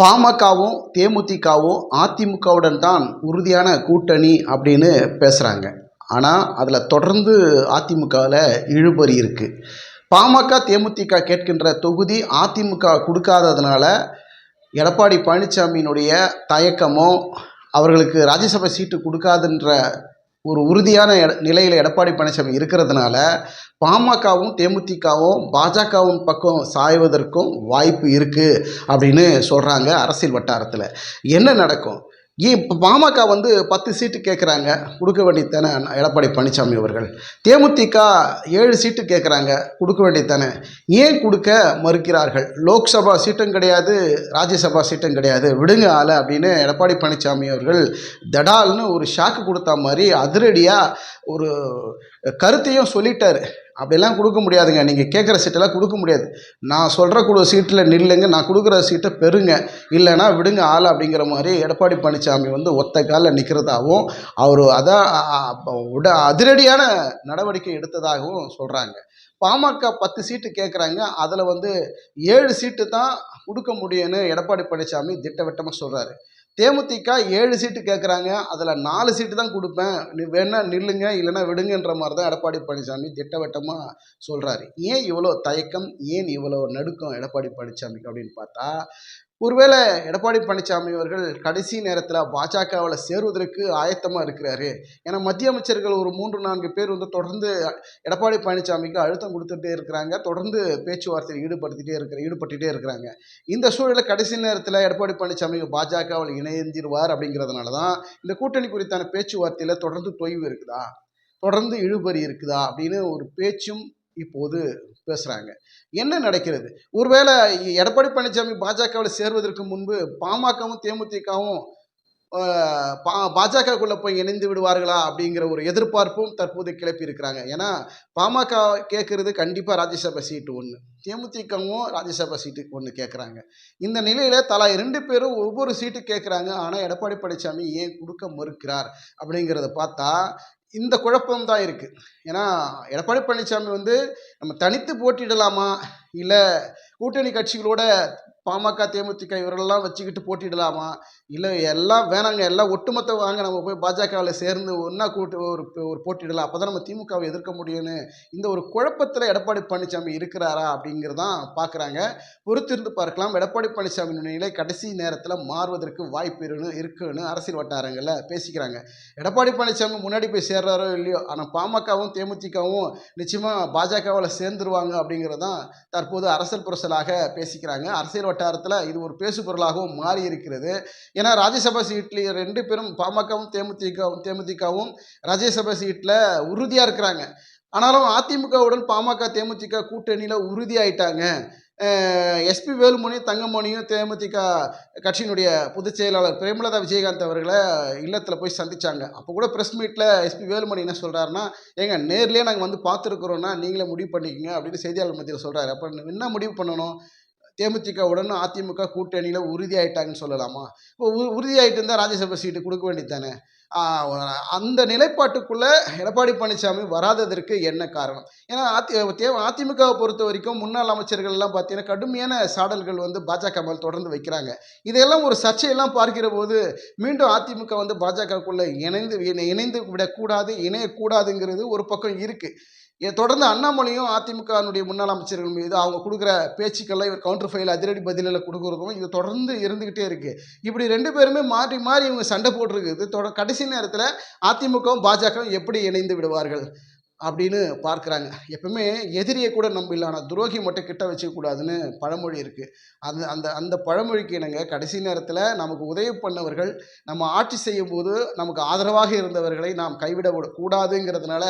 பாமகவும் தேமுதிகவும் அதிமுகவுடன் தான் உறுதியான கூட்டணி அப்படின்னு பேசுகிறாங்க ஆனால் அதில் தொடர்ந்து அதிமுகவில் இழுபறி இருக்குது பாமக தேமுதிக கேட்கின்ற தொகுதி அதிமுக கொடுக்காததுனால எடப்பாடி பழனிசாமியினுடைய தயக்கமோ அவர்களுக்கு ராஜ்யசபா சீட்டு கொடுக்காதுன்ற ஒரு உறுதியான எட நிலையில் எடப்பாடி பழனிசாமி இருக்கிறதுனால பாமகவும் தேமுதிகவும் பாஜகவும் பக்கம் சாய்வதற்கும் வாய்ப்பு இருக்குது அப்படின்னு சொல்கிறாங்க அரசியல் வட்டாரத்தில். என்ன நடக்கும்? ஏன் இப்போ பாமக வந்து பத்து சீட்டு கேட்குறாங்க கொடுக்க வேண்டியதானே எடப்பாடி பழனிசாமி அவர்கள். தேமுதிக ஏழு சீட்டு கேட்குறாங்க கொடுக்க வேண்டியதானே ஏன் கொடுக்க மறுக்கிறார்கள்? லோக்சபா சீட்டும் கிடையாது ராஜ்யசபா சீட்டும் கிடையாது. விடுங்க ஆளை அப்படின்னு எடப்பாடி பழனிசாமி அவர்கள் தடால்னு ஒரு ஷாக்கு கொடுத்த மாதிரி அதிரடியாக ஒரு கருத்தையும் சொல்லிட்டார். அப்படிலாம் கொடுக்க முடியாதுங்க. நீங்கள் கேட்குற சீட்டெல்லாம் கொடுக்க முடியாது. நான் சொல்கிற கூட சீட்டில் நில்லுங்க. நான் கொடுக்குற சீட்டை பெறுங்க. இல்லைன்னா விடுங்க ஆள் அப்படிங்கிற மாதிரி எடப்பாடி பழனிசாமி வந்து ஒத்த காலில் நிற்கிறதாகவும் அவர் அதான் உட அதிரடியான நடவடிக்கை எடுத்ததாகவும் சொல்கிறாங்க பாமக பத்து சீட்டு கேட்குறாங்க. அதில் வந்து ஏழு சீட்டு தான் கொடுக்க முடியும்னு எடப்பாடி பழனிசாமி திட்டவட்டமாக சொல்கிறாரு தேமுதிக ஏழு சீட்டு கேட்குறாங்க அதில் நாலு சீட்டு தான் கொடுப்பேன். நீ வேணால் நில்லுங்க இல்லைன்னா விடுங்கன்ற மாதிரி தான் எடப்பாடி பழனிசாமி திட்டவட்டமாக சொல்கிறாரு ஏன் இவ்வளோ தயக்கம் ஏன் இவ்வளோ நடுக்கம் எடப்பாடி பழனிசாமிக்கு அப்படின்னு பார்த்தா ஒருவேளை எடப்பாடி பழனிசாமி அவர்கள் கடைசி நேரத்தில் பாஜகவில் சேருவதற்கு ஆயத்தமாக இருக்கிறாரு. ஏன்னா மத்திய அமைச்சர்கள் ஒரு மூன்று நான்கு பேர் வந்து தொடர்ந்து எடப்பாடி பழனிசாமிக்கு அழுத்தம் கொடுத்துட்டே இருக்கிறாங்க. தொடர்ந்து பேச்சுவார்த்தையில் ஈடுபடுத்திட்டே இருக்கிற ஈடுபட்டுட்டே இருக்கிறாங்க. இந்த சூழலில் கடைசி நேரத்தில் எடப்பாடி பழனிசாமி பாஜகவில் இணைந்திருவார் அப்படிங்கிறதுனால தான் இந்த கூட்டணி குறித்தான பேச்சுவார்த்தையில் தொடர்ந்து தொய்வு இருக்குதா? தொடர்ந்து இழுபறி இருக்குதா? அப்படின்னு ஒரு பேச்சும் இப்போது பேசுகிறாங்க என்ன நடக்கிறது? ஒருவேளை எடப்பாடி பழனிசாமி பாஜகவில் சேர்வதற்கு முன்பு பாமகவும் தேமுதிகவும் பா பாஜகக்குள்ளே போய் இணைந்து விடுவார்களா அப்படிங்கிற ஒரு எதிர்பார்ப்பும் தற்போது கிளப்பி இருக்கிறாங்க. ஏன்னா பாமக கேட்குறது கண்டிப்பாக ராஜ்யசபா சீட்டு ஒன்று தேமுதிகவும் ராஜ்யசபா சீட்டு ஒன்று கேட்குறாங்க இந்த நிலையில் தலா இரண்டு பேரும் ஒவ்வொரு சீட்டு கேட்குறாங்க ஆனால் எடப்பாடி பழனிசாமி ஏன் கொடுக்க மறுக்கிறார் அப்படிங்கிறத பார்த்தா இந்த குழப்பம் தான் இருக்குது ஏன்னா எடப்பாடி பழனிசாமி வந்து நம்ம தனித்து போட்டியிடலாமா? இல்லை கூட்டணி கட்சிகளோட பாமக தேமுதிக இவரெல்லாம் வச்சுக்கிட்டு போட்டிடலாமா? இல்லை எல்லாம் வேணாங்க. எல்லாம் ஒட்டுமொத்த வாங்க. நம்ம போய் பாஜகவில் சேர்ந்து ஒன்றா கூட்டு ஒரு ஒரு போட்டிடலாம். அப்போ தான் நம்ம திமுகவை எதிர்க்க முடியும்னு. இந்த ஒரு குழப்பத்தில் எடப்பாடி பழனிசாமி இருக்கிறாரா அப்படிங்கிறதான் பார்க்குறாங்க பொறுத்திருந்து பார்க்கலாம். எடப்பாடி பழனிசாமி நிலை கடைசி நேரத்தில் மாறுவதற்கு வாய்ப்பு இருக்கு- இருக்குன்னு அரசியல் வட்டாரங்களில் பேசிக்கிறாங்க. எடப்பாடி பழனிசாமி முன்னாடி போய் சேர்றாரோ இல்லையோ ஆனால் பாமகவும் தேமுதிகவும் நிச்சயமாக பாஜகவில் சேர்ந்துருவாங்க அப்படிங்கிறது தான் தற்போது அரசியல் புரசலாக பேசிக்கிறாங்க. அரசியல் வட்டாரத்தில் இது ஒரு பேசு பொருளாகவும் மாறி இருக்கிறது ஏன்னா ராஜ்யசபா சீட்டில் ரெண்டு பேரும் பாமகவும் தேமுதிகவும் தேமுதிகவும் ராஜ்யசபா சீட்டில் உறுதியாக இருக்கிறாங்க. ஆனாலும் அதிமுகவுடன் பாமக தேமுதிக கூட்டணியில் உறுதியாயிட்டாங்க. எஸ்பி வேலுமணி தங்கமணியும் தேமுதிக கட்சியினுடைய பொதுச் செயலாளர் பிரேமலதா விஜயகாந்த் அவர்களை இல்லத்தில் போய் சந்திச்சாங்க. அப்போ கூட ப்ரெஸ் மீட்டில் எஸ்பி வேலுமணி என்ன சொல்கிறாருன்னா ஏங்க நேர்லேயே நாங்கள் வந்து பார்த்துருக்குறோன்னா நீங்களே முடிவு பண்ணிக்கங்க அப்படின்னு செய்தியாளர் மத்தியில் சொல்கிறாரு அப்போ என்ன முடிவு பண்ணணும்? தேமுதிகவுடன் அதிமுக கூட்டணியில் உறுதியாயிட்டாங்கன்னு சொல்லலாமா? இப்போ உ- உறுதியாயிட்டு இருந்தால் ராஜ்யசபா சீட்டு கொடுக்க வேண்டியது தானே அந்த நிலைப்பாட்டுக்குள்ளே எடப்பாடி பழனிசாமி வராததற்கு என்ன காரணம்? ஏன்னா அதி அதிமுகவை பொறுத்த வரைக்கும் முன்னாள் அமைச்சர்கள் எல்லாம் பார்த்தீங்கன்னா கடுமையான சாடல்கள் வந்து பாஜக மேல் தொடர்ந்து வைக்கிறாங்க. இதையெல்லாம் ஒரு சர்ச்சையெல்லாம் பார்க்கிற போது மீண்டும் அதிமுக வந்து பாஜகக்குள்ளே இணைந்து இணைந்து விடக்கூடாது இணையக்கூடாதுங்கிறது ஒரு பக்கம் இருக்குது இதை தொடர்ந்து அண்ணாமலையும் அதிமுகனுடைய முன்னாள் அமைச்சர்கள் மீது அவங்க கொடுக்குற பேச்சுக்கள்லாம் இவர் கவுண்டர் ஃபைல் அதிரடி பதிலில் கொடுக்குறதும் இது தொடர்ந்து இருந்துக்கிட்டே இருக்குது இப்படி ரெண்டு பேருமே மாறி மாறி இவங்க சண்டை போட்டிருக்குது. தொட கடைசி நேரத்தில் அதிமுகவும் பாஜகவும் எப்படி இணைந்து விடுவார்கள்? அப்படின்னு பார்க்குறாங்க. எப்பவுமே எதிரியை கூட நம்பிடல ஆனால் துரோகி மட்டும் கிட்ட வச்சுக்கூடாதுன்னு பழமொழி இருக்குது அந்த அந்த அந்த பழமொழிக்கு இணங்க கடைசி நேரத்தில் நமக்கு உதவி பண்ணவர்கள் நம்ம ஆட்சி செய்யும் போது நமக்கு ஆதரவாக இருந்தவர்களை நாம் கைவிட விட- கூடாதுங்கிறதுனால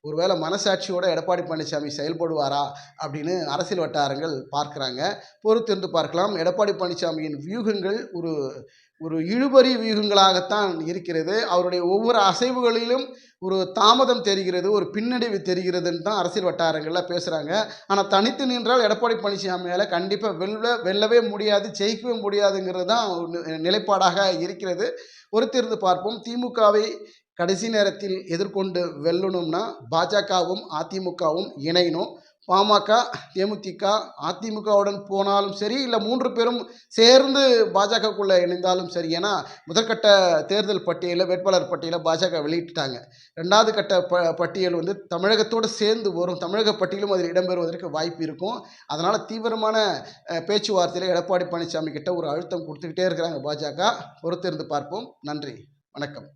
ஒருவேளை மனசாட்சியோட எடப்பாடி பழனிசாமி செயல்படுவாரா அப்படின்னு அரசியல் வட்டாரங்கள் பார்க்குறாங்க. பொறுத்திருந்து பார்க்கலாம். எடப்பாடி பழனிசாமியின் வியூகங்கள் ஒரு ஒரு இழுபறி வியூகங்களாகத்தான் இருக்கிறது. அவருடைய ஒவ்வொரு அசைவுகளிலும் ஒரு தாமதம் தெரிகிறது ஒரு பின்னடைவு தெரிகிறதுன்னு தான் அரசியல் வட்டாரங்களில் பேசுகிறாங்க ஆனால் தனித்து நின்றால் எடப்பாடி பழனிசாமியால் கண்டிப்பாக வெல்ல வெல்லவே முடியாது ஜெயிக்கவே முடியாதுங்கிறது தான் நிலைப்பாடாக இருக்கிறது. பொறுத்திருந்து பார்ப்போம். திமுகவை கடைசி நேரத்தில் எதிர்கொண்டு வெல்லணும்னா பாஜகவும் அதிமுகவும் இணையணும். பாமக தேமுதிக அதிமுகவுடன் போனாலும் சரி இல்லை மூன்று பேரும் சேர்ந்து பாஜகக்குள்ளே இணைந்தாலும் சரி. ஏன்னா முதற்கட்ட தேர்தல் பட்டியலில் வேட்பாளர் பட்டியலை பாஜக வெளியிட்டாங்க. ரெண்டாவது கட்ட ப பட்டியல் வந்து தமிழகத்தோடு சேர்ந்து வரும். தமிழக பட்டியலும் அதில் இடம்பெறுவதற்கு வாய்ப்பு இருக்கும். அதனால் தீவிரமான பேச்சுவார்த்தையில் எடப்பாடி பழனிசாமி கிட்ட ஒரு அழுத்தம் கொடுத்துக்கிட்டே இருக்கிறாங்க பாஜக. பொறுத்திருந்து பார்ப்போம். நன்றி. வணக்கம்.